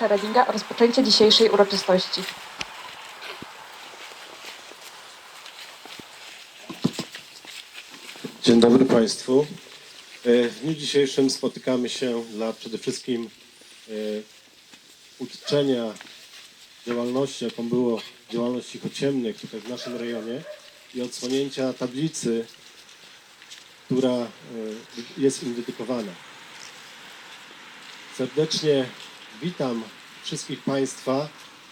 Redinga o rozpoczęcie dzisiejszej uroczystości. Dzień dobry Państwu. E, W dniu dzisiejszym spotykamy się dla przede wszystkim e, uczczenia działalności, jaką było działalność cichociemnych tutaj w naszym rejonie i odsłonięcia tablicy, która e, jest im dedykowana. Serdecznie witam wszystkich Państwa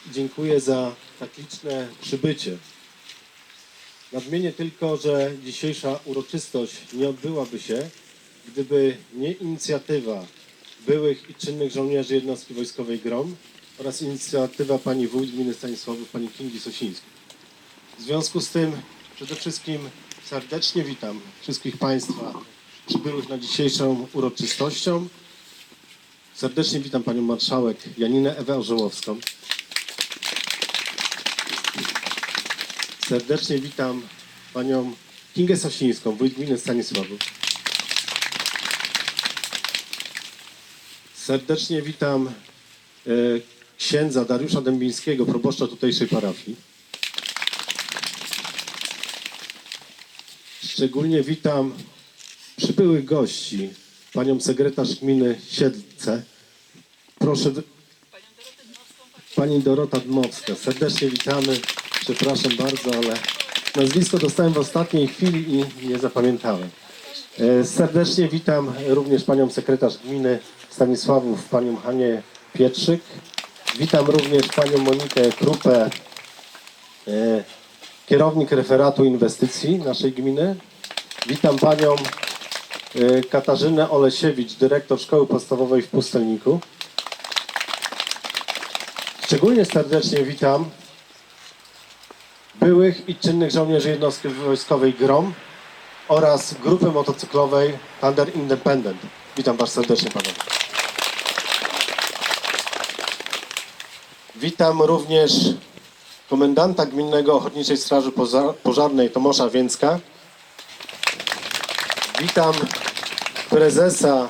i dziękuję za tak liczne przybycie. Nadmienię tylko, że dzisiejsza uroczystość nie odbyłaby się, gdyby nie inicjatywa byłych i czynnych żołnierzy jednostki wojskowej GROM oraz inicjatywa pani wójt gminy Stanisławów, pani Kingi Sosińskiej. W związku z tym przede wszystkim serdecznie witam wszystkich Państwa przybyłych na dzisiejszą uroczystością. Serdecznie witam panią marszałek Janinę Ewę Orzełowską. Serdecznie witam panią Kingę Sosińską, wójt gminy Stanisławów. Serdecznie witam e, księdza Dariusza Dębińskiego, proboszcza tutejszej parafii. Szczególnie witam przybyłych gości, panią sekretarz gminy Siedlce. Proszę, Pani Dorota Dmowska, serdecznie witamy. Przepraszam bardzo, ale nazwisko dostałem w ostatniej chwili i nie zapamiętałem. E, Serdecznie witam również panią sekretarz gminy Stanisławów, panią Hanię Pietrzyk. Witam również panią Monikę Krupę, e, kierownik referatu inwestycji naszej gminy. Witam panią Katarzynę Olesiewicz, dyrektor szkoły podstawowej w Pustelniku. Szczególnie serdecznie witam byłych i czynnych żołnierzy jednostki wojskowej GROM oraz grupy motocyklowej Thunder Independent. Witam Was serdecznie panowie. Witam również komendanta Gminnego Ochotniczej Straży Pożarnej Tomasza Więcka. Witam prezesa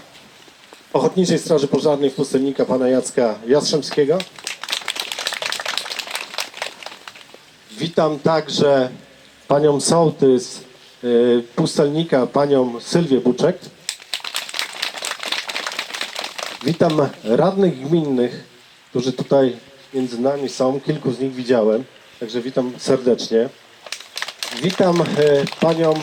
Ochotniczej Straży Pożarnej w Pustelnika pana Jacka Jastrzębskiego. Witam także panią sołtys y, Pustelnika, panią Sylwię Buczek. Witam radnych gminnych, którzy tutaj między nami są. Kilku z nich widziałem, także witam serdecznie. Witam e, panią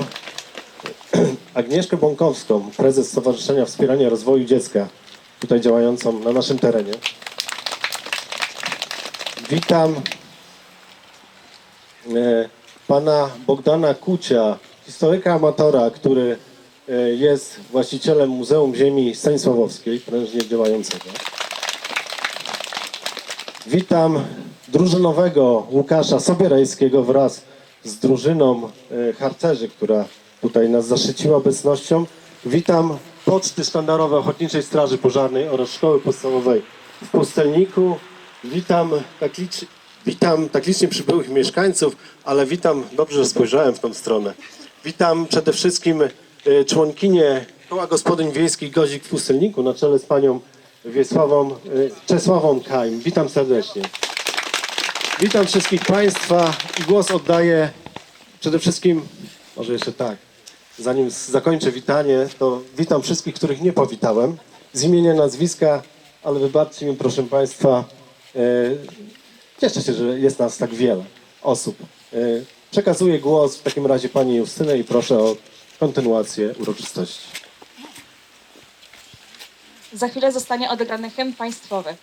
Agnieszkę Bąkowską, prezes Stowarzyszenia Wspierania Rozwoju Dziecka, tutaj działającą na naszym terenie. Witam e, pana Bogdana Kucia, historyka amatora, który e, jest właścicielem Muzeum Ziemi Stanisławowskiej, prężnie działającego. Witam drużynowego Łukasza Sobierajskiego wraz z drużyną e, harcerzy, która tutaj nas zaszczyciła obecnością. Witam poczty sztandarowe Ochotniczej Straży Pożarnej oraz Szkoły Podstawowej w Pustelniku. Witam tak, licz, witam tak licznie przybyłych mieszkańców, ale witam, dobrze, że spojrzałem w tą stronę. Witam przede wszystkim e, członkinię Koła Gospodyń Wiejskich Gozik w Pustelniku na czele z panią Wiesławą, e, Czesławą Kajm. Witam serdecznie. Witam wszystkich Państwa i głos oddaję przede wszystkim, może jeszcze tak, zanim zakończę witanie, to witam wszystkich, których nie powitałem z imienia, nazwiska, ale wybaczcie mi, proszę Państwa, e, cieszę się, że jest nas tak wiele osób. E, przekazuję głos w takim razie Pani Justynę i proszę o kontynuację uroczystości. Za chwilę zostanie odegrany hymn państwowy.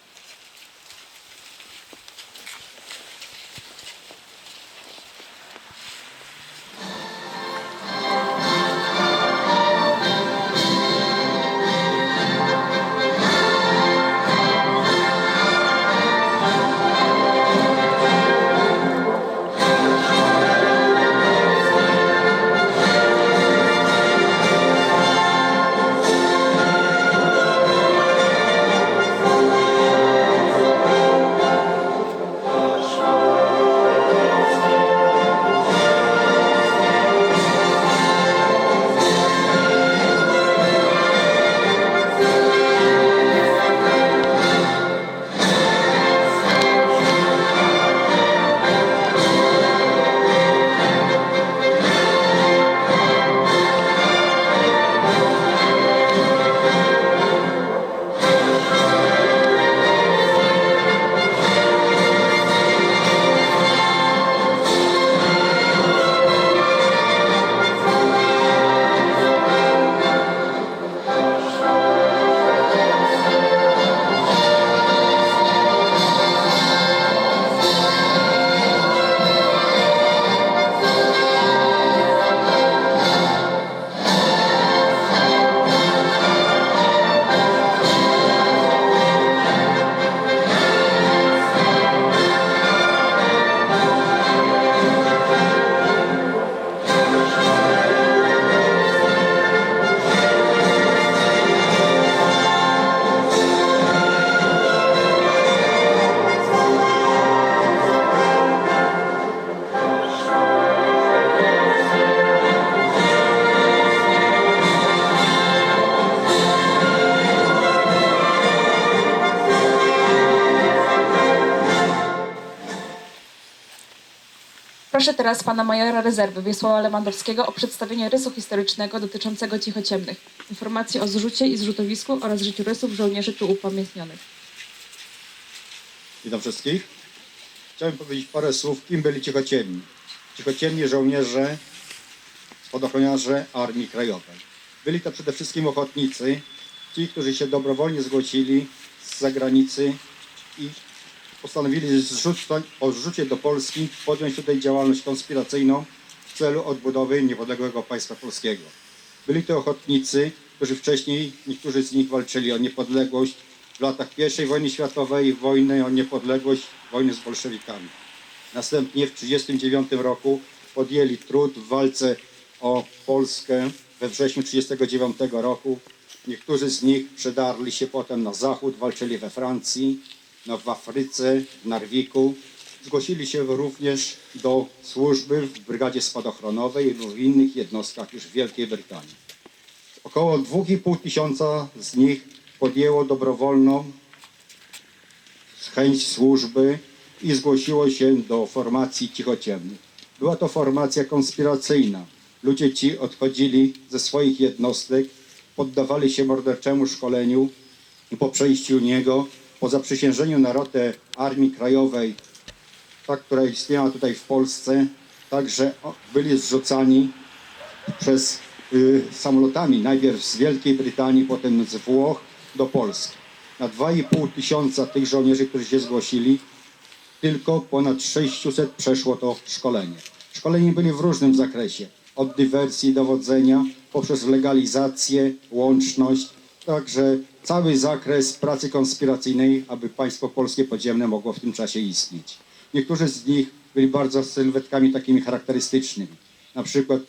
Proszę teraz pana majora rezerwy Wiesława Lewandowskiego o przedstawienie rysu historycznego dotyczącego cichociemnych, informacji o zrzucie i zrzutowisku oraz życiu rysów żołnierzy tu upamiętnionych. Witam wszystkich. Chciałem powiedzieć parę słów, kim byli cichociemni. Cichociemni żołnierze, spadochroniarze Armii Krajowej. Byli to przede wszystkim ochotnicy, ci, którzy się dobrowolnie zgłosili z zagranicy i postanowili zrzut, po zrzucie do Polski podjąć tutaj działalność konspiracyjną w celu odbudowy niepodległego państwa polskiego. Byli to ochotnicy, którzy wcześniej, niektórzy z nich walczyli o niepodległość w latach I wojny światowej, wojny o niepodległość, wojny z bolszewikami. Następnie w 1939 roku podjęli trud w walce o Polskę we wrześniu 1939 roku. Niektórzy z nich przedarli się potem na zachód, walczyli we Francji, w Afryce, w Narwiku. Zgłosili się również do służby w Brygadzie Spadochronowej lub w innych jednostkach już w Wielkiej Brytanii. Około 2,5 tysiąca z nich podjęło dobrowolną chęć służby i zgłosiło się do formacji cichociemnych. Była to formacja konspiracyjna. Ludzie ci odchodzili ze swoich jednostek, poddawali się morderczemu szkoleniu i po przejściu niego, po zaprzysiężeniu na rotę Armii Krajowej, ta, która istniała tutaj w Polsce, także byli zrzucani przez y, samolotami, najpierw z Wielkiej Brytanii, potem z Włoch do Polski. Na 2,5 tysiąca tych żołnierzy, którzy się zgłosili, tylko ponad 600 przeszło to szkolenie. Szkoleni byli w różnym zakresie, od dywersji, dowodzenia, poprzez legalizację, łączność, także cały zakres pracy konspiracyjnej, aby państwo polskie podziemne mogło w tym czasie istnieć. Niektórzy z nich byli bardzo sylwetkami takimi charakterystycznymi. Na przykład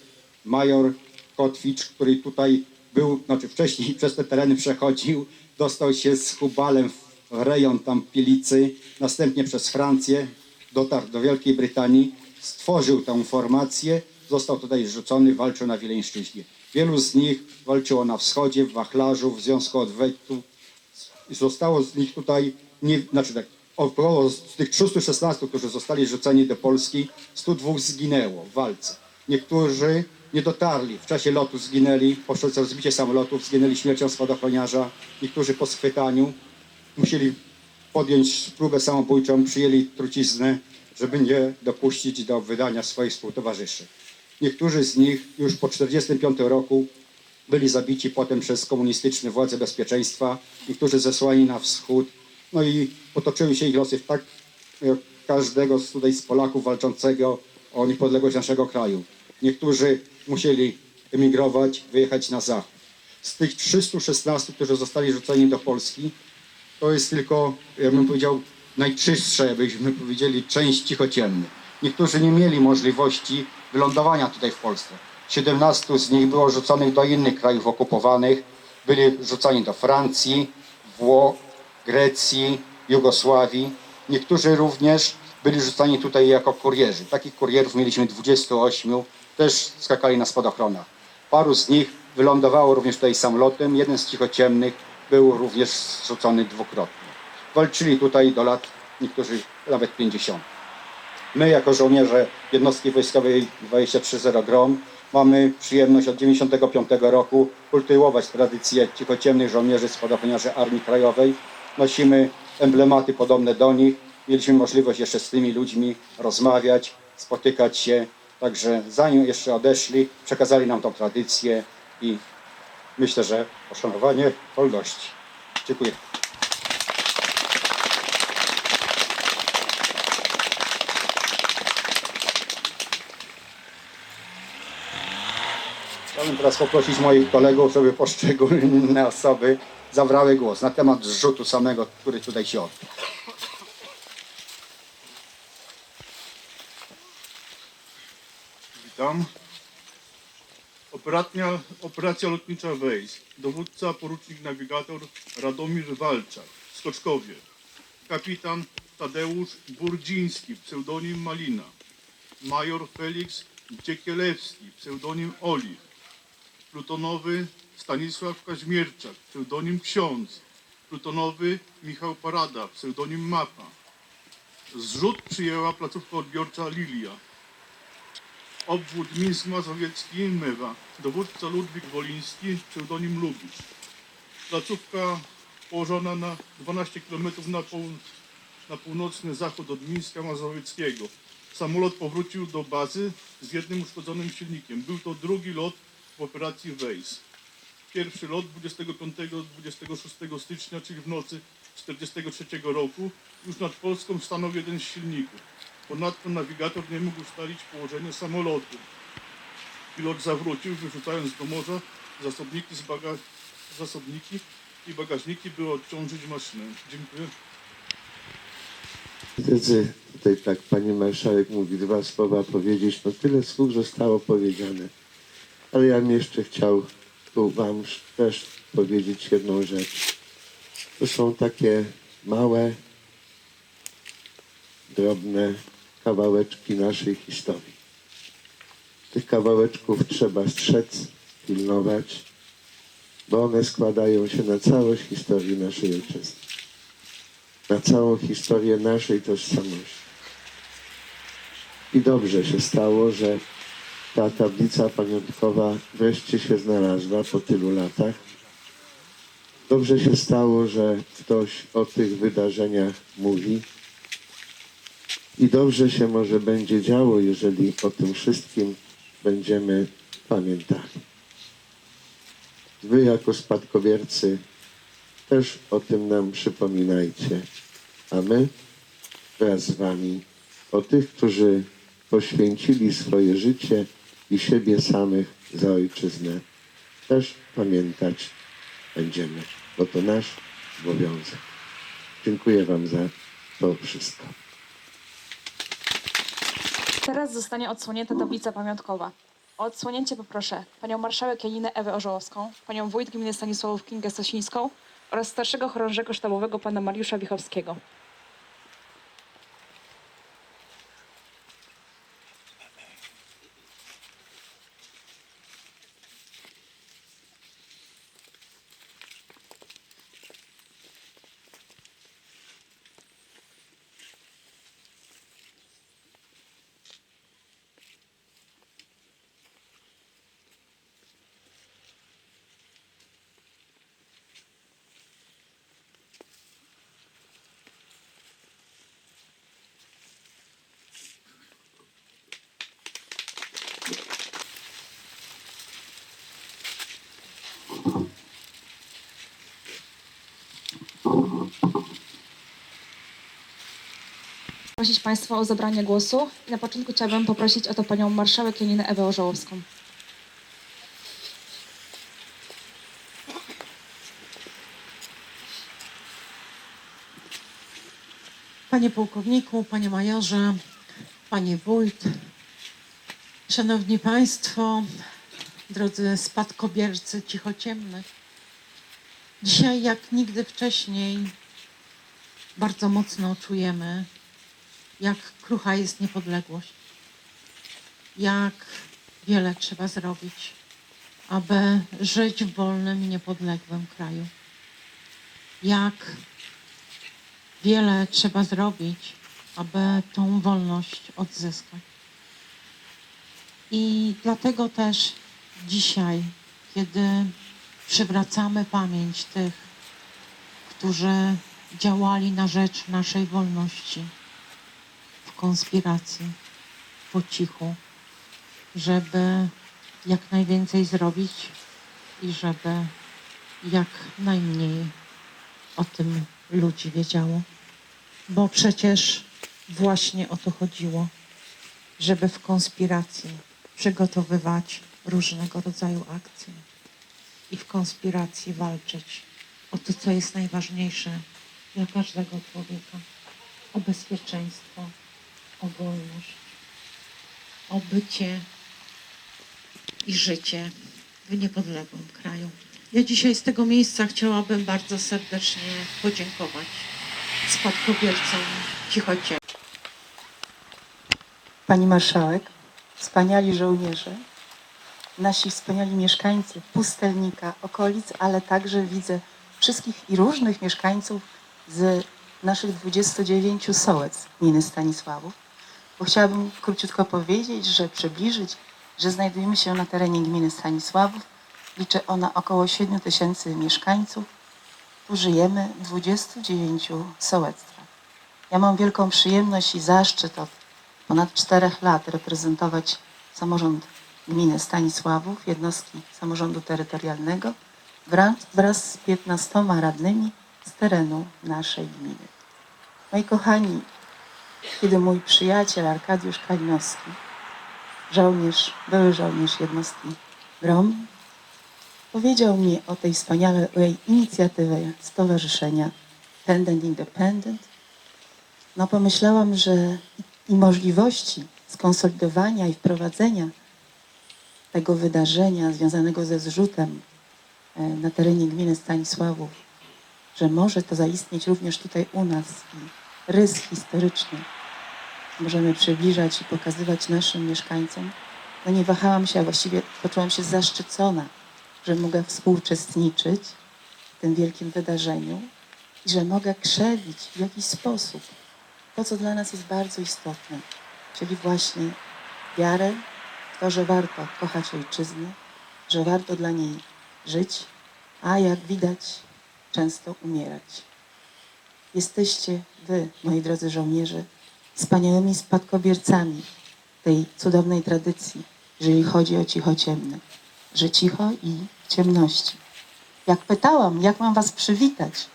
major Kotwicz, który tutaj był, znaczy wcześniej przez te tereny przechodził, dostał się z Hubalem w rejon tam Pilicy, następnie przez Francję, dotarł do Wielkiej Brytanii, stworzył tę formację, został tutaj zrzucony, walczył na Wileńszczyźnie. Wielu z nich walczyło na wschodzie, w wachlarzu, w Związku Odwetu. Zostało z nich tutaj, nie, znaczy tak, około z tych 316, którzy zostali rzuceni do Polski, 102 zginęło w walce. Niektórzy nie dotarli, w czasie lotu zginęli, poprzez rozbicie samolotów zginęli śmiercią spadochroniarza, niektórzy po schwytaniu musieli podjąć próbę samobójczą, przyjęli truciznę, żeby nie dopuścić do wydania swoich współtowarzyszy. Niektórzy z nich już po 1945 roku byli zabici potem przez komunistyczne władze bezpieczeństwa, niektórzy zesłani na wschód, no i potoczyły się ich losy w tak jak każdego z tutaj z Polaków walczącego o niepodległość naszego kraju. Niektórzy musieli emigrować, wyjechać na zachód. Z tych 316, którzy zostali rzuceni do Polski, to jest tylko, ja bym powiedział, najczystsza, jakbyśmy powiedzieli, część cichociemnych. Niektórzy nie mieli możliwości wylądowania tutaj w Polsce. 17 z nich było rzuconych do innych krajów okupowanych. Byli rzucani do Francji, Włoch, Grecji, Jugosławii. Niektórzy również byli rzucani tutaj jako kurierzy. Takich kurierów mieliśmy 28, też skakali na spadochronach. Paru z nich wylądowało również tutaj samolotem. Jeden z cichociemnych był również zrzucony dwukrotnie. Walczyli tutaj do lat, niektórzy nawet 50. My jako żołnierze jednostki wojskowej 230 GROM mamy przyjemność od 95 roku kultywować tradycję cichociemnych żołnierzy spadochroniarzy Armii Krajowej. Nosimy emblematy podobne do nich. Mieliśmy możliwość jeszcze z tymi ludźmi rozmawiać, spotykać się. Także zanim jeszcze odeszli, przekazali nam tą tradycję i myślę, że poszanowanie wolności. Dziękuję. Chciałbym teraz poprosić moich kolegów, żeby poszczególne osoby zabrały głos na temat zrzutu samego, który tutaj się odbył. Witam. Operacja, operacja lotnicza Wejs. Dowódca porucznik nawigator Radomir Walczak, Skoczkowie. Kapitan Tadeusz Burdziński, pseudonim Malina. Major Felix Dziekielewski, pseudonim Oliw. Plutonowy Stanisław Kaźmierczak, pseudonim Ksiądz. Plutonowy Michał Parada, pseudonim Mapa. Zrzut przyjęła placówka odbiorcza Lilia. obwód Mińsk Mazowiecki Mywa, dowódca Ludwik Woliński, pseudonim Lubisz. Placówka położona na 12 km na, pół, na północny zachód od Mińska Mazowieckiego. Samolot powrócił do bazy z jednym uszkodzonym silnikiem. Był to drugi lot w operacji Wejs. Pierwszy lot 25-26 stycznia, czyli w nocy 1943 roku, już nad Polską stanął jeden z silników. Ponadto nawigator nie mógł ustalić położenia samolotu. Pilot zawrócił, wyrzucając do morza zasobniki, z baga... zasobniki i bagażniki, by odciążyć maszynę. Dziękuję. Drodzy, tutaj tak pani marszałek mówi dwa słowa powiedzieć, no tyle słów zostało powiedziane. Ale ja bym jeszcze chciał tu wam też powiedzieć jedną rzecz. To są takie małe, drobne kawałeczki naszej historii. Tych kawałeczków trzeba strzec, pilnować, bo one składają się na całość historii naszej ojczyzny na całą historię naszej tożsamości. I dobrze się stało, że ta tablica pamiątkowa wreszcie się znalazła po tylu latach. Dobrze się stało, że ktoś o tych wydarzeniach mówi. I dobrze się może będzie działo, jeżeli o tym wszystkim będziemy pamiętali. Wy jako spadkobiercy też o tym nam przypominajcie. A my wraz z Wami o tych, którzy poświęcili swoje życie i siebie samych za ojczyznę, też pamiętać będziemy, bo to nasz obowiązek. Dziękuję Wam za to wszystko. Teraz zostanie odsłonięta tablica pamiątkowa. O odsłonięcie poproszę panią marszałek Janinę Ewę Orzołowską, panią wójt gminy Stanisławów Kingę Stasińską oraz starszego chorążego sztabowego pana Mariusza Wichowskiego. Prosić Państwa o zabranie głosu i na początku chciałabym poprosić o to panią marszałek Janinę Ewę Orzołowską. Panie pułkowniku, panie majorze, panie wójt, szanowni państwo, drodzy spadkobiercy cichociemnych. Dzisiaj jak nigdy wcześniej bardzo mocno czujemy, jak krucha jest niepodległość, jak wiele trzeba zrobić, aby żyć w wolnym i niepodległym kraju. Jak wiele trzeba zrobić, aby tą wolność odzyskać. I dlatego też dzisiaj, kiedy przywracamy pamięć tych, którzy działali na rzecz naszej wolności konspiracji, po cichu, żeby jak najwięcej zrobić i żeby jak najmniej o tym ludzi wiedziało. Bo przecież właśnie o to chodziło, żeby w konspiracji przygotowywać różnego rodzaju akcje i w konspiracji walczyć o to, co jest najważniejsze dla każdego człowieka: o bezpieczeństwo, o wolność, o bycie i życie w niepodległym kraju. Ja dzisiaj z tego miejsca chciałabym bardzo serdecznie podziękować spadkobiercom Cichocie. Pani Marszałek, wspaniali żołnierze, nasi wspaniali mieszkańcy Pustelnika, okolic, ale także widzę wszystkich i różnych mieszkańców z naszych 29 sołec gminy Stanisławów. Bo chciałabym króciutko powiedzieć, że przybliżyć, że znajdujemy się na terenie gminy Stanisławów. Liczy ona około 7 tysięcy mieszkańców. Tu żyjemy w 29 sołectwach. Ja mam wielką przyjemność i zaszczyt od ponad czterech lat reprezentować samorząd gminy Stanisławów, jednostki samorządu terytorialnego wraz z 15 radnymi z terenu naszej gminy. Moi kochani, kiedy mój przyjaciel Arkadiusz Kalinowski, żołnierz, były żołnierz jednostki GROM, powiedział mi o tej wspaniałej inicjatywie Stowarzyszenia Pendant Independent, no pomyślałam, że i możliwości skonsolidowania i wprowadzenia tego wydarzenia związanego ze zrzutem e, na terenie gminy Stanisławów, że może to zaistnieć również tutaj u nas rys historyczny możemy przybliżać i pokazywać naszym mieszkańcom, no nie wahałam się, a właściwie poczułam się zaszczycona, że mogę współuczestniczyć w tym wielkim wydarzeniu i że mogę krzewić w jakiś sposób to, co dla nas jest bardzo istotne, czyli właśnie wiarę w to, że warto kochać ojczyznę, że warto dla niej żyć, a jak widać, często umierać. Jesteście wy, moi drodzy żołnierze, wspaniałymi spadkobiercami tej cudownej tradycji, jeżeli chodzi o cicho ciemne, że cicho i ciemności. Jak pytałam, jak mam was przywitać,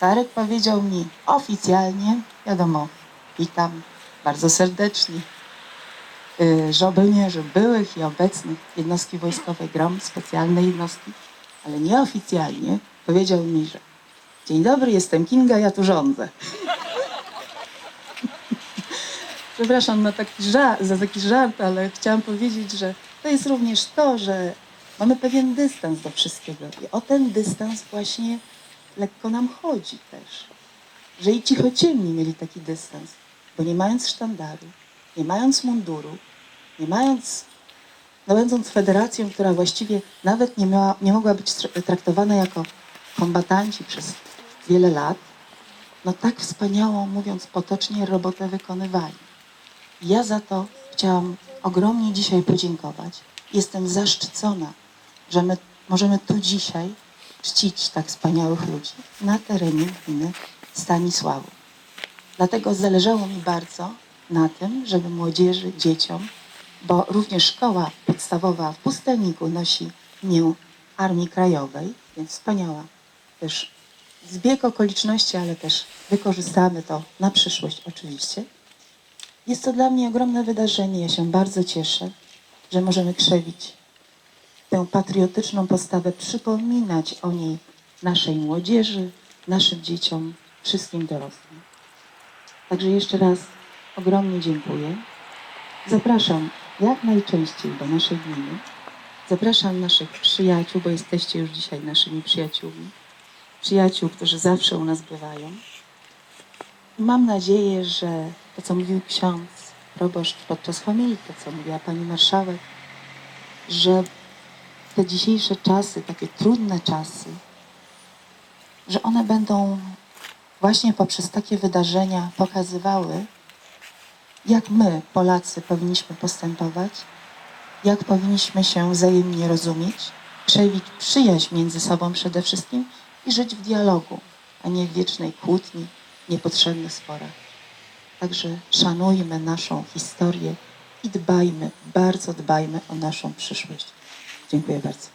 Tarek powiedział mi oficjalnie, wiadomo, witam bardzo serdecznie y, żołnierzy byłych i obecnych jednostki wojskowej GROM, specjalnej jednostki, ale nieoficjalnie powiedział mi, że dzień dobry, jestem Kinga, ja tu rządzę. Przepraszam na taki żart, za taki żart, ale chciałam powiedzieć, że to jest również to, że mamy pewien dystans do wszystkiego. I o ten dystans właśnie lekko nam chodzi też. Że i cichociemni mieli taki dystans, bo nie mając sztandaru, nie mając munduru, nie mając, no będąc federacją, która właściwie nawet nie, miała, nie mogła być tr- traktowana jako kombatanci przez wiele lat, no tak wspaniałą, mówiąc potocznie, robotę wykonywali. Ja za to chciałam ogromnie dzisiaj podziękować. Jestem zaszczycona, że my możemy tu dzisiaj czcić tak wspaniałych ludzi na terenie gminy Stanisławu. Dlatego zależało mi bardzo na tym, żeby młodzieży, dzieciom, bo również szkoła podstawowa w Pustelniku nosi imię Armii Krajowej, więc wspaniała też zbieg okoliczności, ale też wykorzystamy to na przyszłość oczywiście. Jest to dla mnie ogromne wydarzenie. Ja się bardzo cieszę, że możemy krzewić tę patriotyczną postawę, przypominać o niej naszej młodzieży, naszym dzieciom, wszystkim dorosłym. Także jeszcze raz ogromnie dziękuję. Zapraszam jak najczęściej do naszej gminy. Zapraszam naszych przyjaciół, bo jesteście już dzisiaj naszymi przyjaciółmi. Przyjaciół, którzy zawsze u nas bywają. I mam nadzieję, że to, co mówił ksiądz proboszcz podczas homilii, to, co mówiła pani marszałek, że te dzisiejsze czasy, takie trudne czasy, że one będą właśnie poprzez takie wydarzenia pokazywały, jak my, Polacy, powinniśmy postępować, jak powinniśmy się wzajemnie rozumieć, krzewić przyjaźń między sobą przede wszystkim i żyć w dialogu, a nie w wiecznej kłótni, niepotrzebnych sporach. Także szanujmy naszą historię i dbajmy, bardzo dbajmy o naszą przyszłość. Dziękuję bardzo.